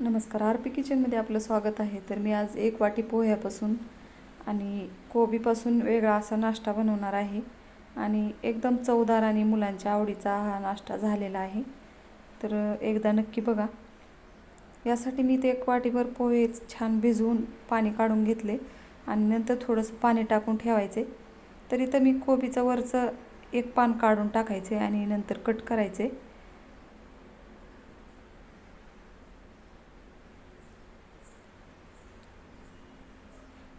नमस्कार. R P किचनमध्ये आपलं स्वागत आहे. तर मी आज एक वाटी पोह्यापासून आणि कोबीपासून वेगळा असा नाश्ता बनवणार आहे. आणि एकदम चवदार आणि मुलांच्या आवडीचा हा नाश्ता झालेला आहे. तर एकदा नक्की बघा. यासाठी मी ते एक वाटीभर पोहे छान भिजवून पाणी काढून घेतले आणि नंतर थोडंसं पाणी टाकून ठेवायचे. तर इथं मी कोबीचं वरचं एक पान काढून टाकायचे आणि नंतर कट करायचे.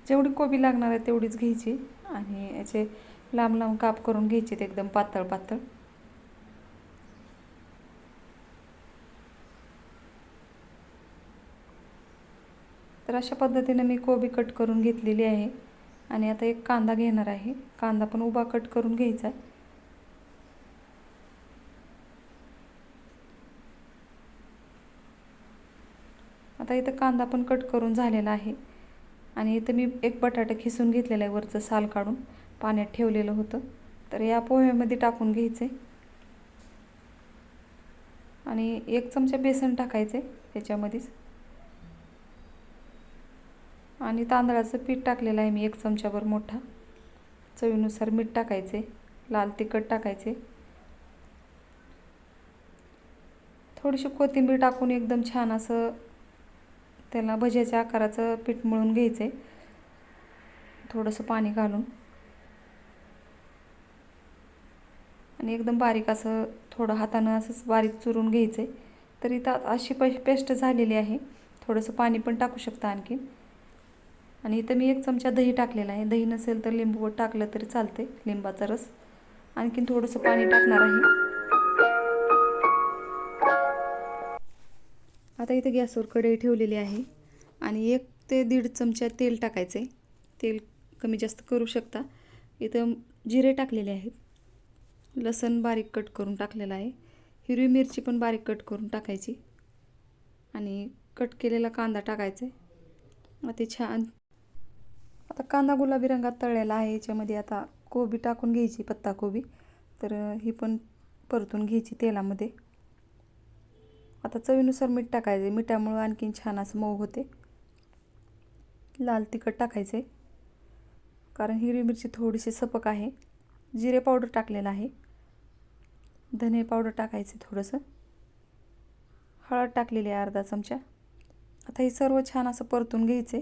जेवढी कोबी लागणार आहे तेवढीच घ्यायची आणि याचे लांब लांब काप करून घ्यायचे ते एकदम पातळ पातळ. तर अशा पद्धतीने मी कोबी कट करून घेतलेली आहे आणि आता एक कांदा घेणार आहे. कांदा पण उभा कट करून घ्यायचा आहे. आता इथं कांदा पण कट करून झालेला आहे. आणि इथं मी एक बटाटा खिसून घेतलेला आहे वरचं साल काढून. पाण्यात ठेवलेलं होतं. तर या पोह्यामध्ये टाकून घ्यायचे. आणि एक चमचा बेसन टाकायचे त्याच्यामध्येच. आणि तांदळाचं पीठ टाकलेलं आहे मी एक चमच्यावर मोठा. चवीनुसार मीठ टाकायचे. लाल तिखट टाकायचे. थोडीशी कोथिंबीर टाकून एकदम छान असं त्याला भज्याच्या आकाराचं पीठ मळून घ्यायचं आहे थोडंसं पाणी घालून. आणि एकदम बारीक असं थोडं हातानं असंच बारीक चुरून घ्यायचं आहे तर इथं अशी प पेस्ट झालेली आहे. थोडंसं पाणी पण टाकू शकता आणखीन आणि इथं मी एक चमचा दही टाकलेला आहे. दही नसेल तर लिंबू टाकलं तरी चालते लिंबाचा रस. आणखीन थोडंसं पाणी टाकणार आहे. आता इथं गॅसवर कढई ठेवलेली आहे आणि एक ते दीड चमचा तेल टाकायचं आहे तेल कमी जास्त करू शकता. इथं जिरे टाकलेले आहेत. लसण बारीक कट करून टाकलेला आहे. हिरवी मिरची पण बारीक कट करून टाकायची. आणि कट केलेला कांदा टाकायचा आहे ते छान. आता कांदा गुलाबी रंगात तळलेला आहे. याच्यामध्ये आता कोबी टाकून घ्यायची पत्ताकोबी. तर ही पण परतून घ्यायची तेलामध्ये. आता चवीनुसार मीठ टाकायचे. मिठामुळं आणखीन छान असं मऊ होते. लाल तिखट टाकायचं. आहे कारण हिरवी मिरची थोडीशी सपक आहे. जिरे पावडर टाकलेलं आहे. धने पावडर टाकायचे थोडंसं. हळद टाकलेली आहे अर्धा चमचा. आता हे सर्व छान असं परतून घ्यायचे.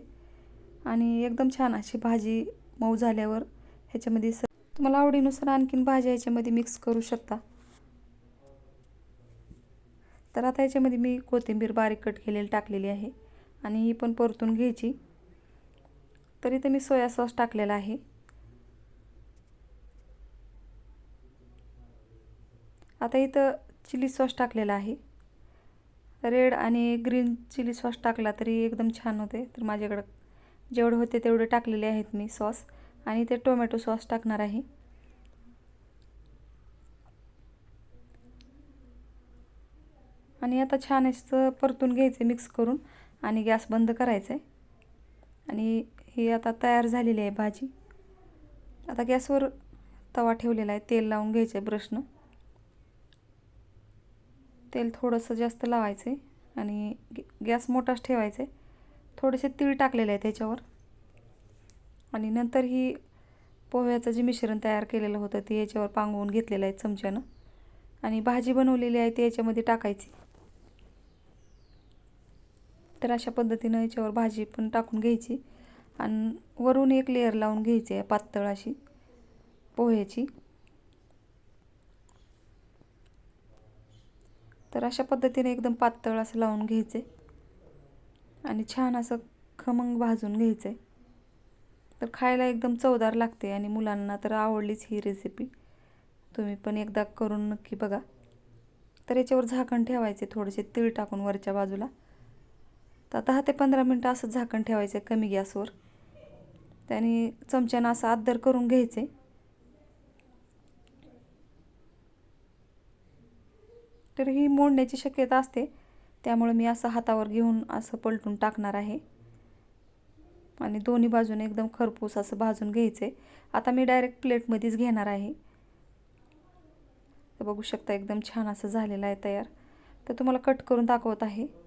आणि एकदम छान अशी भाजी मऊ झाल्यावर ह्याच्यामध्ये स तुम्हाला आवडीनुसार आणखीन भाज्या ह्याच्यामध्ये मिक्स करू शकता. तर आता याच्यामध्ये मी कोथिंबीर बारीक कट केलेली टाकलेली आहे आणि ही पण परतून घ्यायची. तर इथं मी सोया सॉस टाकलेला आहे. आता इथं चिली सॉस टाकलेला आहे. रेड आणि ग्रीन चिली सॉस टाकला तरी एकदम छान होते. तर माझ्याकडं जेवढे होते तेवढे टाकलेले आहेत मी सॉस. आणि ते टोमॅटो सॉस टाकणार आहे. आणि आता छान असं परतून घ्यायचं मिक्स करून आणि गॅस बंद करायचं आहे आणि ही आता तयार झालेली आहे भाजी. आता गॅसवर तवा ठेवलेला आहे तेल लावून घ्यायचं आहे ब्रशनं तेल थोडंसं जास्त लावायचं आहे आणि गॅस मोठाच ठेवायचं आहे थोडेसे तीळ टाकलेले आहे त्याच्यावर आणि नंतर ही पोह्याचं जे मिश्रण तयार केलेलं होतं ते याच्यावर पांगवून घेतलेलं आहे चमच्यानं. आणि भाजी बनवलेली आहे ती याच्यामध्ये टाकायची. तर अशा पद्धतीनं याच्यावर भाजी पण टाकून घ्यायची. आणि वरून एक लेअर लावून घ्यायची आहे पातळ अशी पोह्याची. तर अशा पद्धतीने एकदम पातळ असं लावून घ्यायचे. आणि छान असं खमंग भाजून घ्यायचं आहे तर खायला एकदम चवदार लागते आणि मुलांना तर आवडलीच ही रेसिपी तुम्ही पण एकदा करून नक्की बघा. तर याच्यावर झाकण ठेवायचे थोडेसे तीळ टाकून वरच्या बाजूला. तर दहा ते पंधरा मिनटं असं झाकण ठेवायचं कमी गॅसवर. त्याने चमच्यानं असं आदर करून घ्यायचे. तर ही मोडण्याची शक्यता असते. त्यामुळे मी असं हातावर घेऊन असं पलटून टाकणार आहे. आणि दोन्ही बाजूने एकदम खरपूस असं भाजून घ्यायचं. आहे आता मी डायरेक्ट प्लेटमध्येच घेणार आहे. तर बघू शकता एकदम छान असं झालेलं आहे तयार. तर तुम्हाला कट करून दाखवत आहे.